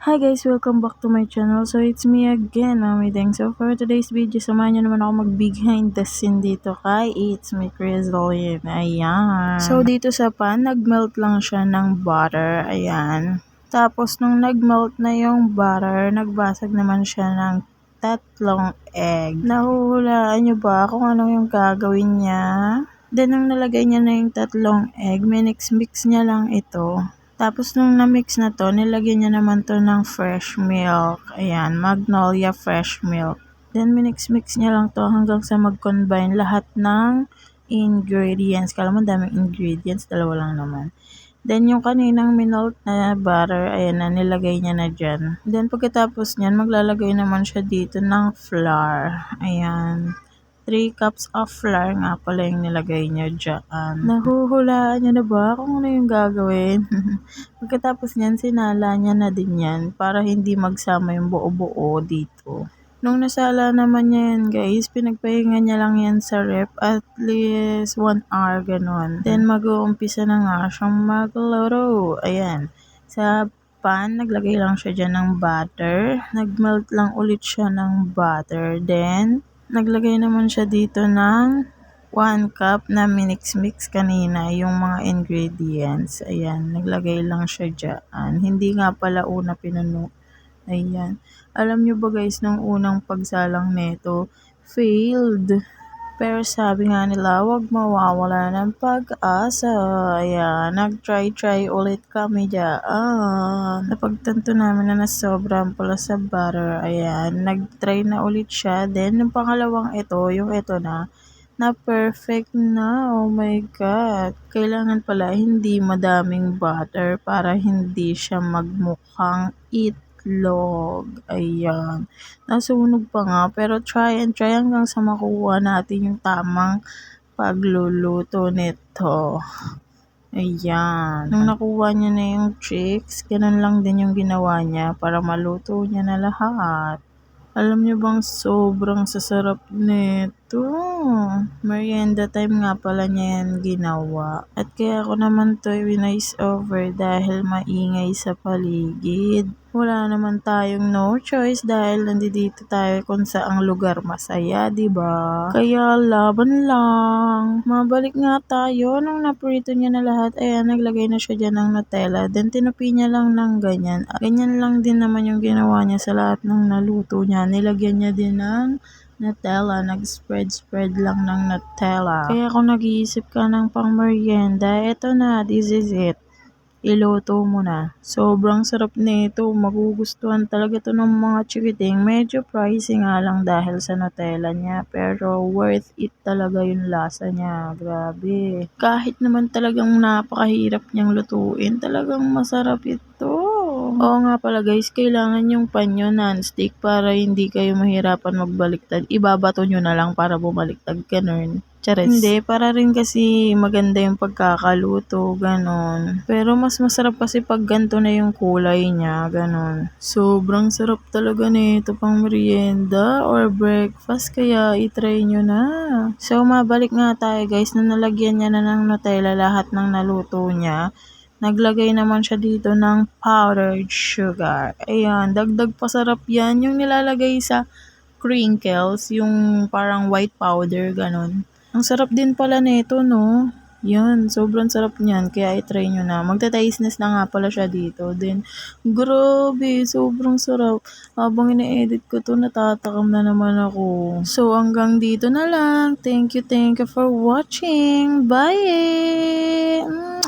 Hi guys! Welcome back to my channel. So it's me again, Mami Deng. So for today's video, samahan nyo naman ako mag behind the scene dito kay It's Me Crystalline. Ayan. So dito sa pan, nagmelt lang siya ng butter. Ayan. Tapos nung nagmelt na yung butter, nagbasag naman siya ng tatlong egg. Nahuhulaan nyo ba kung ano yung gagawin niya? Then nung nalagay niya na yung tatlong egg, minix-mix niya lang ito. Tapos nung na-mix na to, nilagyan niya naman to ng fresh milk. Ayan, Magnolia fresh milk. Then minix-mix niya lang to hanggang sa mag-combine lahat ng ingredients. Kala mo daming ingredients, dalawa lang naman. Then yung kaninang minalt na butter, ayan na, nilagay niya na dyan. Then pagkatapos niyan, maglalagay naman siya dito ng flour. Ayan. 3 cups of flour nga pala yung nilagay niya dyan. Nahuhulaan niya na ba kung ano yung gagawin? Pagkatapos niyan, sinala niya na din yan para hindi magsama yung buo-buo dito. Nung nasala naman niya yan guys, pinagpahinga niya lang yan sa rep at least 1 hour ganon. Then mag-uumpisa na nga siyang maglaro. Ayan. Sa pan, naglagay lang siya dyan ng butter. Nagmelt lang ulit siya ng butter. Then, Naglagay naman siya dito ng 1 cup na minix-mix kanina yung mga ingredients. Ayan, naglagay lang siya dyan. Hindi nga pala una pinuno. Ayan. Alam nyo ba guys, nung unang pagsalang neto, failed. Pero sabi nga nila, wag mawawala ng pag-asa. Ayan, nag-try-try ulit kami dyan. Napagtanto namin na nasobrang pula sa butter. Ayan, nag-try na ulit siya. Then, yung pangalawang ito, yung ito na, na perfect na. Oh my God. Kailangan pala hindi madaming butter para hindi siya magmukhang it itlog. Ayan. Nasunog pa nga, pero try and try hanggang sa makuha natin yung tamang pagluluto nito. Ayan. Nung nakuha niya na yung tricks, ganun lang din yung ginawa niya para maluto niya na lahat. Alam niyo bang sobrang sasarap nito? Merienda time nga pala niya yan ginawa. At kaya ako naman to winice over dahil maingay sa paligid. Wala naman tayong no choice dahil nandito tayo kung saang lugar masaya, ba? Kaya laban lang. Mabalik nga tayo nung naprito niya na lahat. Ayan, naglagay na siya diyan ng Nutella. Then tinupi niya lang ng ganyan. Ganyan lang din naman yung ginawa niya sa lahat ng naluto niya. Nilagyan niya din ng Nutella. Nag-spread-spread lang ng Nutella. Kaya kung nag-iisip ka ng pang merienda, eto na, this is it iluto mo na. Sobrang sarap nito, magugustuhan talaga to ng mga chikiting. Medyo pricey nga lang dahil sa Nutella niya, pero worth it talaga yung lasa niya. Grabe. Kahit naman talagang napakahirap niyang lutuin, talagang masarap ito. Oo nga pala guys, kailangan yung panyo non-stick para hindi kayo mahirapan magbaliktad. Ibabato nyo na lang para bumaliktad. Ganun. Charis. Hindi, para rin kasi maganda yung pagkakaluto, ganon. Pero mas masarap kasi pag ganito na yung kulay niya, ganon. Sobrang sarap talaga nito pang merienda or breakfast, kaya itry nyo na. So, mabalik nga tayo guys, na nalagyan niya na ng Nutella lahat ng naluto niya. Naglagay naman siya dito ng powdered sugar. Ayan, dagdag pasarap yan. Yung nilalagay sa crinkles, yung parang white powder, ganon. Ang sarap din pala nito, no? Yan, sobrang sarap niyan. Kaya i-try nyo na. Magta-tasteness na nga pala siya dito. Then, grabe, sobrang sarap. Habang ina-edit ko to, natatakam na naman ako. So, hanggang dito na lang. Thank you, thank you for watching. Bye!